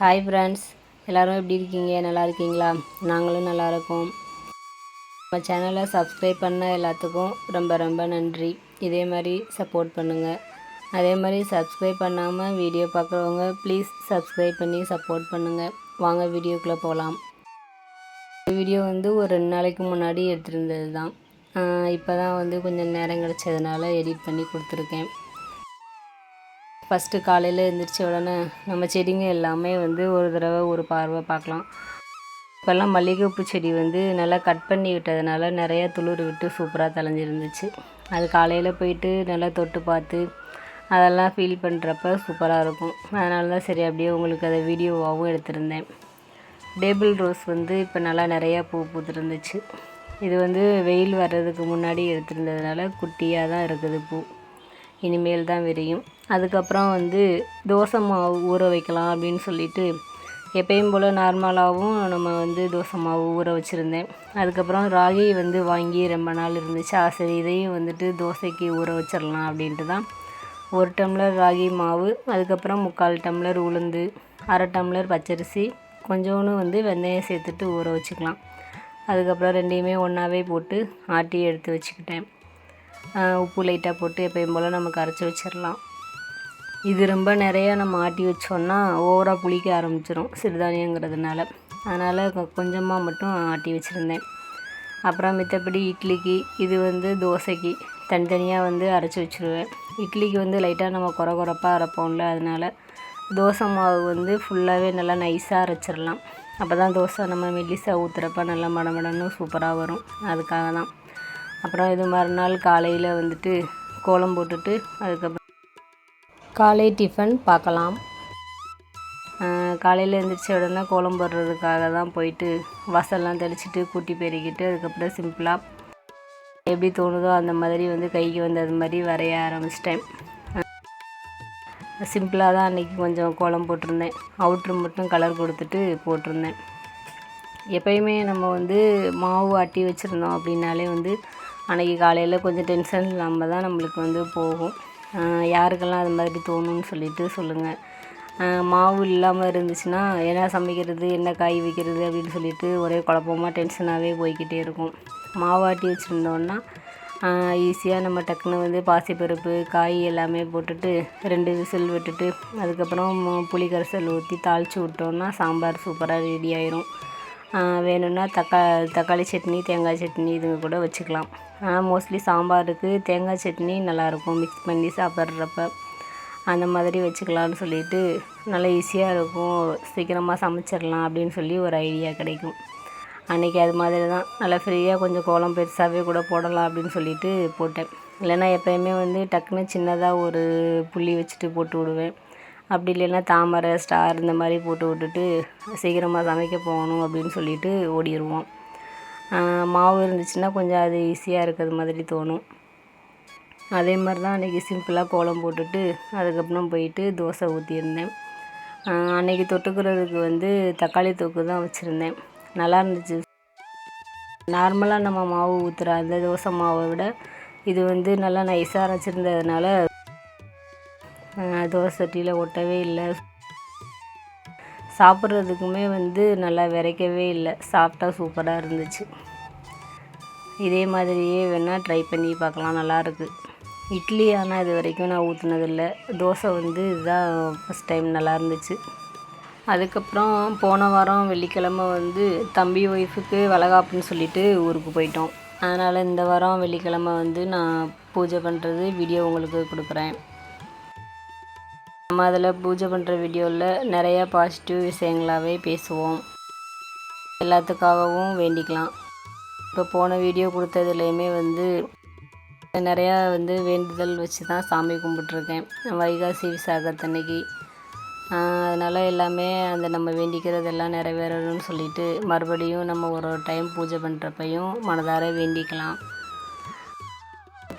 Hi friends எல்லோரும் எப்படி இருக்கீங்க? நல்லா இருக்கீங்களா? நாங்களும் நல்லா இருக்கோம். நம்ம சேனலை சப்ஸ்கிரைப் பண்ண எல்லாத்துக்கும் ரொம்ப ரொம்ப நன்றி. இதே மாதிரி சப்போர்ட் பண்ணுங்கள் அதே மாதிரி சப்ஸ்கிரைப் பண்ணாமல் வீடியோ பார்க்குறவங்க ப்ளீஸ் சப்ஸ்கிரைப் பண்ணி சப்போர்ட் பண்ணுங்கள் வாங்க வீடியோக்குள்ளே போகலாம் வீடியோ வந்து ஒரு ரெண்டு நாளைக்கு முன்னாடி எடுத்திருந்தது தான் இப்போ தான் வந்து கொஞ்சம் நேரம் கிடச்சதுனால எடிட் பண்ணி கொடுத்துருக்கேன். ஃபஸ்ட்டு காலையில் எழுந்திரிச்ச உடனே நம்ம செடிங்க எல்லாமே வந்து ஒரு தடவை ஒரு பார்வை பார்க்கலாம். இப்போல்லாம் மல்லிகைப்பூ செடி வந்து நல்லா கட் பண்ணி விட்டதுனால நிறையா துளிர் விட்டு சூப்பராக தலைஞ்சிருந்துச்சு அது காலையில் போயிட்டு நல்லா தொட்டு பார்த்து அதெல்லாம் ஃபீல் பண்ணுறப்ப சூப்பராக இருக்கும். அதனால தான் சரி அப்படியே உங்களுக்கு அதை வீடியோவாகவும் எடுத்திருந்தேன். டேபிள் ரோஸ் வந்து இப்போ நல்லா நிறையா பூ பூத்துருந்துச்சு. இது வந்து வெயில் வர்றதுக்கு முன்னாடி எடுத்திருந்ததுனால குட்டியாக தான் இருக்குது பூ. இனிமேல் தான் விரியும். அதுக்கப்புறம் வந்து தோசை மாவு ஊற வைக்கலாம் அப்படின்னு சொல்லிட்டு எப்பயும் போல் நார்மலாகவும் நம்ம வந்து தோசை மாவு ஊற வச்சுருந்தேன். அதுக்கப்புறம் ராகி வந்து வாங்கி ரொம்ப நாள் இருந்துச்சு. சரி இதையும் வந்துட்டு தோசைக்கு ஊற வச்சிடலாம் அப்படின்ட்டு தான். ஒரு டம்ளர் ராகி மாவு அதுக்கப்புறம் முக்கால் டம்ளர் உளுந்து அரை டம்ளர் பச்சரிசி கொஞ்சோன்னு வந்து வெந்தயம் சேர்த்துட்டு ஊற வச்சுக்கலாம். அதுக்கப்புறம் ரெண்டையுமே ஒன்றாவே போட்டு ஆட்டி எடுத்து வச்சுக்கிட்டேன். உப்பு லைட்டாக போட்டு எப்பயும் போல் நம்ம கரைச்சி வச்சிடலாம். இது ரொம்ப நிறையா நம்ம ஆட்டி வச்சோன்னா ஓவராக புளிக்க ஆரம்பிச்சிடும் சிறுதானியங்கிறதுனால. அதனால் கொஞ்சமாக மட்டும் ஆட்டி வச்சுருந்தேன். அப்புறம் மித்தபடி இட்லிக்கு இது வந்து தோசைக்கு தனித்தனியாக வந்து அரைச்சி வச்சுருவேன். இட்லிக்கு வந்து லைட்டாக நம்ம குறை குறைப்பாக அரைப்போம்ல அதனால் தோசை மாவு வந்து ஃபுல்லாகவே நல்லா நைஸாக அரைச்சிடலாம் அப்போ தான் தோசை நம்ம மெல்லிசாக ஊற்றுறப்ப நல்லா மடமடன்னு சூப்பராக வரும். அதுக்காக தான் அப்புறம் இது மறுநாள் காலையில் வந்துட்டு கோலம் போட்டுட்டு அதுக்கப்புறம் காலை டிஃபன் பார்க்கலாம். காலையில் எழுந்திரிச்ச உடனே கோலம் போடுறதுக்காக தான் போயிட்டு வாசல்லாம் தெளிச்சிட்டு கூட்டி பெருக்கிட்டு அதுக்கப்புறம் சிம்பிளாக எப்படி தோணுதோ அந்த மாதிரி வந்து கைக்கு வந்தது மாதிரி வரைய ஆரம்பிச்சிட்டேன். சிம்பிளாக தான் அன்றைக்கி கொஞ்சம் கோலம் போட்டிருந்தேன். அவுட்ரு மட்டும் கலர் கொடுத்துட்டு போட்டிருந்தேன். எப்பயுமே நம்ம வந்து மாவு ஆட்டி வச்சுருந்தோம் அப்படின்னாலே வந்து அன்றைக்கி காலையில் கொஞ்சம் டென்ஷன் இல்லாமல் தான் நம்மளுக்கு வந்து போகும். யாருக்கெல்லாம் அது மாதிரி தோணும்னு சொல்லிட்டு சொல்லுங்கள் மாவு இல்லாமல் இருந்துச்சுன்னா என்ன சமைக்கிறது என்ன காய் வைக்கிறது அப்படின்னு சொல்லிட்டு ஒரே குழப்பமாக டென்ஷனாகவே போய்கிட்டே இருக்கும். மாவாட்டி வச்சுருந்தோன்னா ஈஸியாக நம்ம டக்குன்னு வந்து பாசிப்பருப்பு காய் எல்லாமே போட்டுட்டு ரெண்டு விசில் விட்டுட்டு அதுக்கப்புறம் புளி கரைசல் ஊற்றி தாளித்து விட்டோன்னா சாம்பார் சூப்பராக ரெடி ஆயிரும். வேணும்னா தக்கா தக்காளி சட்னி தேங்காய் சட்னி இதுங்க கூட வச்சுக்கலாம். ஆனால் மோஸ்ட்லி சாம்பாருக்கு தேங்காய் சட்னி நல்லாயிருக்கும். மிக்ஸ் பண்ணி சாப்பிட்றப்ப அந்த மாதிரி வச்சுக்கலான்னு சொல்லிட்டு நல்லா ஈஸியாக இருக்கும். சீக்கிரமாக சமைச்சிடலாம் அப்படின்னு சொல்லி ஒரு ஐடியா கிடைக்கும். அன்றைக்கி அது மாதிரி தான். நல்லா ஃப்ரீயாக கொஞ்சம் கோலம் பெருசாகவே கூட போடலாம் அப்படின்னு சொல்லிட்டு போட்டேன். இல்லைன்னா எப்போயுமே வந்து டக்குன்னு சின்னதாக ஒரு புள்ளி வச்சுட்டு போட்டு விடுவேன். அப்படி இல்லைன்னா தாமரை ஸ்டார் இந்த மாதிரி போட்டு விட்டுட்டு சீக்கிரமாக சமைக்க போகணும் அப்படின்னு சொல்லிட்டு ஓடிடுவோம் மாவு இருந்துச்சுன்னா கொஞ்சம் அது ஈஸியாக இருக்கிறது மாதிரி தோணும். அதே மாதிரி தான் அன்றைக்கி சிம்பிளாக கோலம் போட்டுட்டு அதுக்கப்புறம் போயிட்டு தோசை ஊற்றியிருந்தேன் அன்றைக்கி தொட்டுக்கிறதுக்கு வந்து தக்காளி தொக்கு தான் வச்சுருந்தேன். நல்லா இருந்துச்சு. நார்மலாக நம்ம மாவு ஊற்றுற அந்த தோசை மாவை விட இது வந்து நல்லா நைஸாக அரைச்சிருந்ததுனால தோசை சட்டியில் ஒட்டவே இல்லை. சாப்பிட்றதுக்குமே வந்து நல்லா விரைக்கவே இல்லை. சாப்பிட்டா சூப்பராக இருந்துச்சு. இதே மாதிரியே வேணால் ட்ரை பண்ணி பார்க்கலாம். நல்லாயிருக்கு இட்லி ஆனால் இது வரைக்கும் நான் ஊற்றுனதில்லை தோசை வந்து இதுதான் ஃபஸ்ட் டைம் நல்லா இருந்துச்சு. அதுக்கப்புறம் போன வாரம் வெள்ளிக்கிழம வந்து தம்பி ஒய்ஃபுக்கு வளகாப்புன்னு சொல்லிட்டு ஊருக்கு போயிட்டோம். அதனால் இந்த வாரம் வெள்ளிக்கிழமை வந்து நான் பூஜை பண்ணுறது வீடியோ உங்களுக்கு கொடுக்குறேன். நம்ம அதில் பூஜை பண்ணுற வீடியோவில் நிறையா பாசிட்டிவ் விஷயங்களாகவே பேசுவோம். எல்லாத்துக்காகவும் வேண்டிக்கலாம். இப்போ போன வீடியோ கொடுத்ததுலேயுமே வந்து நிறையா வந்து வேண்டுதல் வச்சு தான் சாமி கும்பிட்ருக்கேன் வைகாசி விசாகத்தன்னைக்கு அதனால் எல்லாமே அந்த நம்ம வேண்டிக்கிறதெல்லாம் நிறைவேறணும்னு சொல்லிட்டு மறுபடியும் நம்ம ஒரு டைம் பூஜை பண்ணுறப்பையும் மனதார வேண்டிக்கலாம்.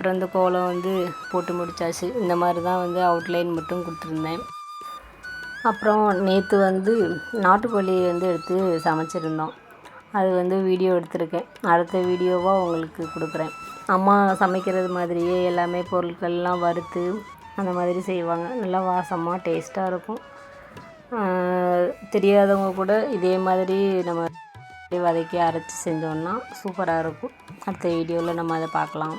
அப்புறம் இந்த கோலம் வந்து போட்டு முடித்தாச்சு இந்த மாதிரி தான் வந்து அவுட்லைன் மட்டும் கொடுத்துருந்தேன். அப்புறம் நேற்று வந்து நாட்டுக்கோழி வந்து எடுத்து சமைச்சிருந்தோம். அது வந்து வீடியோ எடுத்திருக்கேன். அடுத்த வீடியோவாக உங்களுக்கு கொடுக்குறேன். அம்மா சமைக்கிறது மாதிரியே எல்லாமே பொருட்கள்லாம் வறுத்து அந்த மாதிரி செய்வாங்க. நல்லா வாசமாக டேஸ்ட்டாக இருக்கும். தெரியாதவங்க கூட இதே மாதிரி நம்ம வதக்கி அரைச்சி செஞ்சோன்னா சூப்பராக இருக்கும். அடுத்த வீடியோவில் நம்ம அதை பார்க்கலாம்.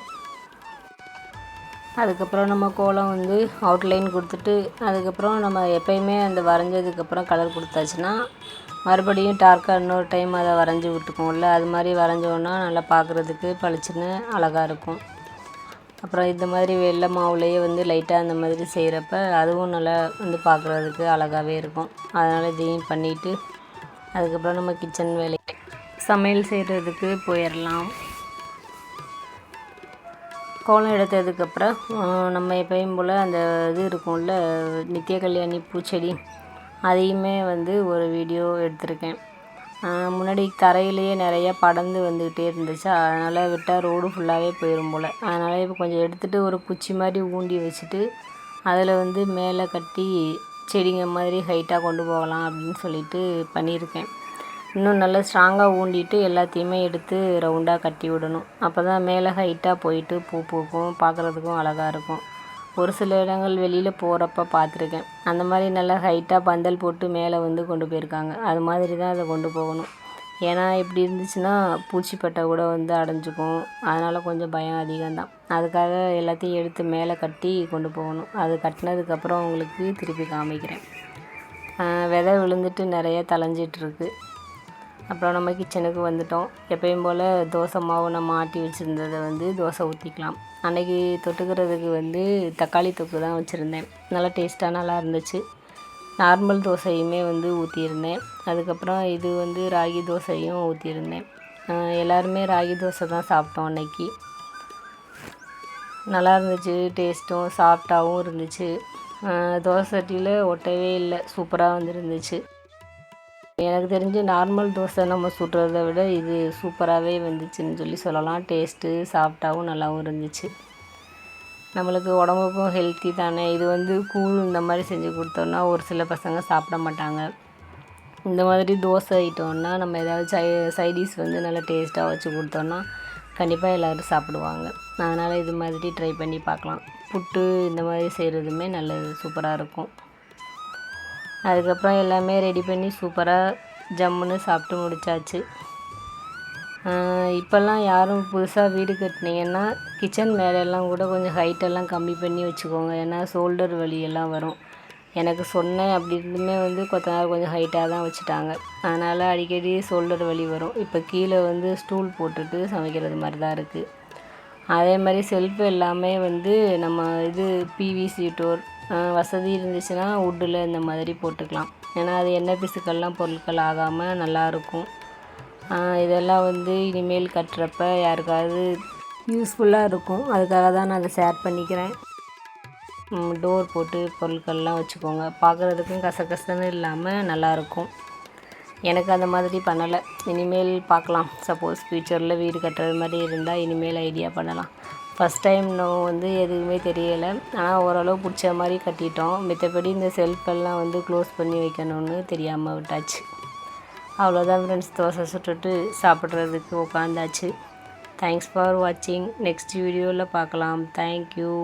அதுக்கப்புறம் நம்ம கோலம் வந்து அவுட்லைன் கொடுத்துட்டு அதுக்கப்புறம் நம்ம எப்பயுமே அந்த வரைஞ்சதுக்கப்புறம் கலர் கொடுத்தாச்சுன்னா மறுபடியும் டார்க்காக இன்னொரு டைம் அதை வரைஞ்சி விட்டுக்குவோம்ல. அது மாதிரி வரைஞ்சோன்னா நல்லா பார்க்குறதுக்கு பளிச்சுன்னு அழகாக இருக்கும். அப்புறம் இந்த மாதிரி வெள்ளை மாவுலேயே வந்து லைட்டாக அந்த மாதிரி செய்கிறப்ப அதுவும் நல்லா வந்து பார்க்குறதுக்கு அழகாகவே இருக்கும். அதனால் இதையும் பண்ணிவிட்டு அதுக்கப்புறம் நம்ம கிச்சன் வேலை சமையல் செய்கிறதுக்கு போயிடலாம் கோலம் எடுத்ததுக்கப்புறம் நம்ம எப்பயும் போல் அந்த இது இருக்கும்ல நித்திய கல்யாணி பூச்செடி அதையுமே வந்து ஒரு வீடியோ எடுத்திருக்கேன். முன்னாடி தரையிலேயே நிறையா படந்து வந்துக்கிட்டே இருந்துச்சு. அதனால் விட்டால் ரோடு ஃபுல்லாகவே போயிடும் போல். அதனால் இப்போ கொஞ்சம் எடுத்துகிட்டு ஒரு குச்சி மாதிரி ஊண்டி வச்சுட்டு அதில் வந்து மேலே கட்டி செடிங்க மாதிரி ஹைட்டாக கொண்டு போகலாம் அப்படின்னு சொல்லிட்டு பண்ணியிருக்கேன். இன்னும் நல்லா ஸ்ட்ராங்காக ஊண்டிட்டு எல்லாத்தையுமே எடுத்து ரவுண்டாக கட்டி விடணும். அப்போ தான் மேலே ஹைட்டாக போயிட்டு பூ பூக்கும் பார்க்குறதுக்கும் அழகாக இருக்கும். ஒரு சில இடங்கள் வெளியில் போகிறப்ப பார்த்துருக்கேன். அந்த மாதிரி நல்லா ஹைட்டாக பந்தல் போட்டு மேலே வந்து கொண்டு போயிருக்காங்க. அது மாதிரி தான் அதை கொண்டு போகணும். ஏன்னா இப்படி இருந்துச்சுன்னா பூச்சிப்பட்டை கூட வந்து அடைஞ்சிக்கும். அதனால் கொஞ்சம் பயம் அதிகம்தான். அதுக்காக எல்லாத்தையும் எடுத்து மேலே கட்டி கொண்டு போகணும். அது கட்டினதுக்கப்புறம் உங்களுக்கு திருப்பி காமிக்கிறேன். விதை விழுந்துட்டு நிறைய தலைஞ்சிட்ருக்கு அப்புறம் நம்ம கிச்சனுக்கு வந்துட்டோம். எப்பயும் போல் தோசை மாவு நம்ம ஆட்டி வச்சுருந்ததை வந்து தோசை ஊற்றிக்கலாம் அன்றைக்கி தொட்டுக்கிறதுக்கு வந்து தக்காளி தொக்கு தான் வச்சுருந்தேன். நல்லா டேஸ்ட்டாக நல்லா இருந்துச்சு. நார்மல் தோசையுமே வந்து ஊற்றியிருந்தேன் அதுக்கப்புறம் இது வந்து ராகி தோசையும் ஊற்றியிருந்தேன் எல்லாருமே ராகி தோசை தான் சாப்பிட்டோம் அன்னைக்கு. நல்லா இருந்துச்சு டேஸ்ட்டும் சாஃப்டாகவும் இருந்துச்சு. தோசை சட்டியில் ஒட்டவே இல்லை. சூப்பராக வந்துருந்துச்சு. எனக்கு தெரிஞ்சு நார்மல் தோசை நம்ம சுடுறத விட இது சூப்பராகவே வந்துச்சுன்னு சொல்லி சொல்லலாம். டேஸ்ட்டு சாஃப்டாகவும் நல்லாவும் இருந்துச்சு. நம்மளுக்கு உடம்புக்கும் ஹெல்த்தி தானே. இது வந்து கூழ் இந்த மாதிரி செஞ்சு கொடுத்தோன்னா ஒரு சில பசங்க சாப்பிட மாட்டாங்க. இந்த மாதிரி தோசை ஐட்டம்னா நம்ம ஏதாவது சை சைடிஷ் வந்து நல்லா டேஸ்ட்டாக வச்சு கொடுத்தோன்னா கண்டிப்பாக எல்லோரும் சாப்பிடுவாங்க. அதனால் இது மாதிரி ட்ரை பண்ணி பார்க்கலாம். புட்டு இந்த மாதிரி செய்கிறதுமே நல்லது சூப்பராக இருக்கும். அதுக்கப்புறம் எல்லாமே ரெடி பண்ணி சூப்பராக ஜம்முன்னு சாப்பிட்டு முடித்தாச்சு இப்போல்லாம் யாரும் புதுசாக வீடு கட்டினீங்கன்னா கிச்சன் மேலெல்லாம் கூட கொஞ்சம் ஹைட்டெல்லாம் கம்மி பண்ணி வச்சுக்கோங்க. ஏன்னா ஷோல்டர் வலியெல்லாம் வரும். எனக்கு சொன்னேன் அப்படி இருந்துமே வந்து கொஞ்ச நேரம் கொஞ்சம் ஹைட்டாக தான் வச்சுட்டாங்க. அதனால் அடிக்கடி ஷோல்டர் வலி வரும். இப்போ கீழே வந்து ஸ்டூல் போட்டுட்டு சமைக்கிறது மாதிரி தான் இருக்குது அதே மாதிரி செல்ஃப் எல்லாமே வந்து நம்ம இது பிவிசி டோர் வசதி இருந்துச்சுன்னா வுட்டில் இந்த மாதிரி போட்டுக்கலாம். ஏன்னா அது எண்ணெய் பிசுக்கள்லாம் பொருட்கள் ஆகாமல் நல்லாயிருக்கும் இதெல்லாம் வந்து இனிமேல் கட்டுறப்ப யாருக்காவது யூஸ்ஃபுல்லாக இருக்கும். அதுக்காக தான் நான் அதை ஷேர் பண்ணிக்கிறேன். டோர் போட்டு பொருட்கள்லாம் வச்சுக்கோங்க. பார்க்குறதுக்கும் கசகசன்னு இல்லாமல் நல்லாயிருக்கும் எனக்கு அந்த மாதிரி பண்ணலை. இனிமேல் பார்க்கலாம். சப்போஸ் ஃப்யூச்சரில் வீடு கட்டுறது மாதிரி இருந்தால் இனிமேல் ஐடியா பண்ணலாம். ஃபஸ்ட் டைம் நான் வந்து எதுவுமே தெரியலை. ஆனால் ஓரளவு பிடிச்ச மாதிரி கட்டிட்டோம். மித்தபடி இந்த செல்ஃபெல்லாம் வந்து க்ளோஸ் பண்ணி வைக்கணும்னு தெரியாமல் விட்டாச்சு. அவ்வளோதான் ஃப்ரெண்ட்ஸ் தோசை சுட்டுட்டு சாப்பிட்றதுக்கு உட்காந்தாச்சு தேங்க்ஸ் ஃபார் வாட்சிங் நெக்ஸ்ட் வீடியோவில் பார்க்கலாம். Thank you